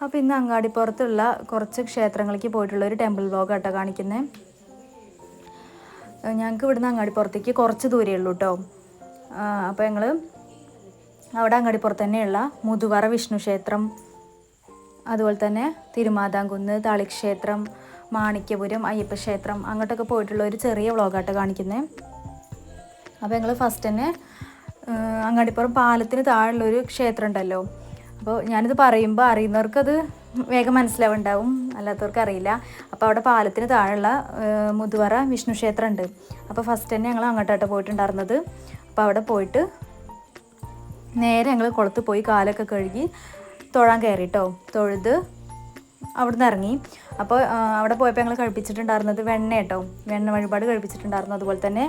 അപ്പോൾ ഇന്ന് അങ്ങാടിപ്പുറത്തുള്ള കുറച്ച് ക്ഷേത്രങ്ങളിലേക്ക് പോയിട്ടുള്ള ഒരു ടെമ്പിൾ വ്ലോഗ് ആട്ടോ കാണിക്കുന്നത് ഞങ്ങൾക്ക് ഇവിടുന്ന് അങ്ങാടിപ്പുറത്തേക്ക് കുറച്ച് ദൂരമേ ഉള്ളൂ കേട്ടോ അപ്പോൾ ഞങ്ങൾ അവിടെ അങ്ങാടിപ്പുറത്ത് തന്നെയുള്ള മുതുവറ വിഷ്ണു ക്ഷേത്രം അതുപോലെ തന്നെ തിരുമാതാംകുന്ന് തളിക്ഷേത്രം മാണിക്യപുരം അയ്യപ്പ ക്ഷേത്രം അങ്ങോട്ടൊക്കെ പോയിട്ടുള്ള ഒരു ചെറിയ വ്ളോഗായിട്ട് കാണിക്കുന്നത് അപ്പോൾ ഞങ്ങൾ ഫസ്റ്റ് തന്നെ അങ്ങാടിപ്പുറം പാലത്തിന് താഴെയുള്ളൊരു ക്ഷേത്രം ഉണ്ടല്ലോ. അപ്പോൾ ഞാനിത് പറയുമ്പോൾ അറിയുന്നവർക്കത് വേഗം മനസ്സിലാവുണ്ടാവും. അല്ലാത്തവർക്ക് അറിയില്ല. അപ്പോൾ അവിടെ പാലത്തിന് താഴെയുള്ള മുതുവറ വിഷ്ണു ക്ഷേത്രം ഉണ്ട് അപ്പോൾ ഫസ്റ്റ് തന്നെ ഞങ്ങൾ അങ്ങോട്ടായിട്ട് പോയിട്ടുണ്ടായിരുന്നത്. അപ്പോൾ അവിടെ പോയിട്ട് നേരെ ഞങ്ങൾ കുളത്ത് പോയി കാലൊക്കെ കഴുകി തൊഴാൻ കയറി കേട്ടോ തൊഴുത് അവിടുന്ന് ഇറങ്ങി. അപ്പോൾ അവിടെ പോയപ്പോൾ ഞങ്ങൾ കഴിപ്പിച്ചിട്ടുണ്ടായിരുന്നത് വെണ്ണ കേട്ടോ. വെണ്ണ വഴിപാട് കഴിപ്പിച്ചിട്ടുണ്ടായിരുന്നു. അതുപോലെ തന്നെ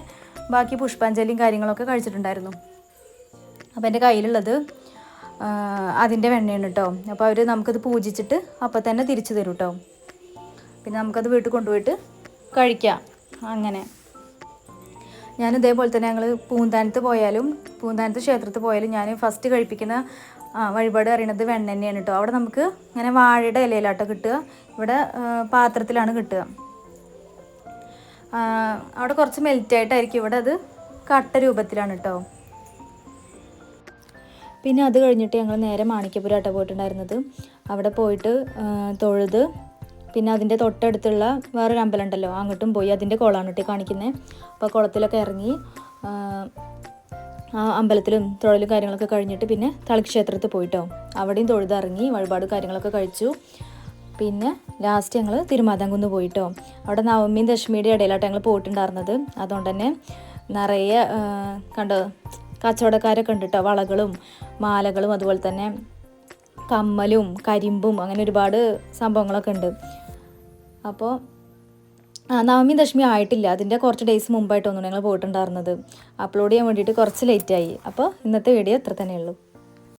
ബാക്കി പുഷ്പാഞ്ജലിയും കാര്യങ്ങളൊക്കെ കഴിച്ചിട്ടുണ്ടായിരുന്നു. അപ്പോൾ എന്റെ കയ്യിലുള്ളത് അതിന്റെ വെണ്ണയാണ് കേട്ടോ അപ്പോൾ അവർ നമുക്കത് പൂജിച്ചിട്ട് അപ്പോൾ തന്നെ തിരിച്ചു തരും കേട്ടോ പിന്നെ നമുക്കത് വീട്ടിൽ കൊണ്ടുപോയിട്ട് കഴിക്കാം. അങ്ങനെ. ഞാൻ ഇതേപോലെ തന്നെ ഞങ്ങൾ പൂന്താനത്ത് പോയാലും പൂന്താനത്ത് ക്ഷേത്രത്തിൽ പോയാലും ഞാൻ ഫസ്റ്റ് കഴിപ്പിക്കുന്ന വഴിപാട് അറിയണത് വെണ്ണ തന്നെയാണ് കേട്ടോ അവിടെ നമുക്ക് ഇങ്ങനെ വാഴയുടെ ഇലയിലാട്ടോ കിട്ടുക. ഇവിടെ പാത്രത്തിലാണ് കിട്ടുക. അവിടെ കുറച്ച് മെൽറ്റായിട്ടായിരിക്കും ഇവിടെ അത് കട്ട രൂപത്തിലാണ് കേട്ടോ പിന്നെ അത് കഴിഞ്ഞിട്ട് ഞങ്ങൾ നേരെ മാണിക്യപുരാട്ടോ പോയിട്ടുണ്ടായിരുന്നത്. അവിടെ പോയിട്ട് തൊഴുത് പിന്നെ അതിന്റെ തൊട്ടടുത്തുള്ള വേറൊരു അമ്പലം ഉണ്ടല്ലോ അങ്ങോട്ടും പോയി അതിന്റെ കുളമാണ് കേട്ടോ കാണിക്കുന്നത് അപ്പോൾ കുളത്തിലൊക്കെ ഇറങ്ങി ആ, അമ്പലത്തിലും തൊഴിലും കാര്യങ്ങളൊക്കെ കഴിഞ്ഞിട്ട് പിന്നെ തളിക്ഷേത്രത്തിൽ പോയിട്ടോ. അവിടെയും തൊഴുതിറങ്ങി വഴിപാട് കാര്യങ്ങളൊക്കെ കഴിച്ചു. പിന്നെ ലാസ്റ്റ് ഞങ്ങൾ തിരുമാതാംകുന്ന് പോയിട്ടോ. അവിടെ നവമിയും ദശമിയുടെ ഇടയിലാട്ടോ ഞങ്ങൾ പോയിട്ടുണ്ടായിരുന്നത്. അതുകൊണ്ട് തന്നെ നിറയെ കണ്ടോ കച്ചവടക്കാരൊക്കെ ഉണ്ട് വളകളും മാലകളും അതുപോലെ തന്നെ കമ്മലും കരിമ്പും അങ്ങനെ ഒരുപാട് സംഭവങ്ങളൊക്കെ ഉണ്ട്. അപ്പോൾ നവമി ദശമി ആയിട്ടില്ല. അതിന്റെ കുറച്ച് ഡേയ്സ് മുമ്പായിട്ടൊന്നും ഞങ്ങൾ പോയിട്ടുണ്ടായിരുന്നത്. അപ്ലോഡ് ചെയ്യാൻ വേണ്ടിയിട്ട് കുറച്ച് ലേറ്റായി അപ്പോൾ ഇന്നത്തെ വീഡിയോ ഇത്ര തന്നെയുള്ളൂ.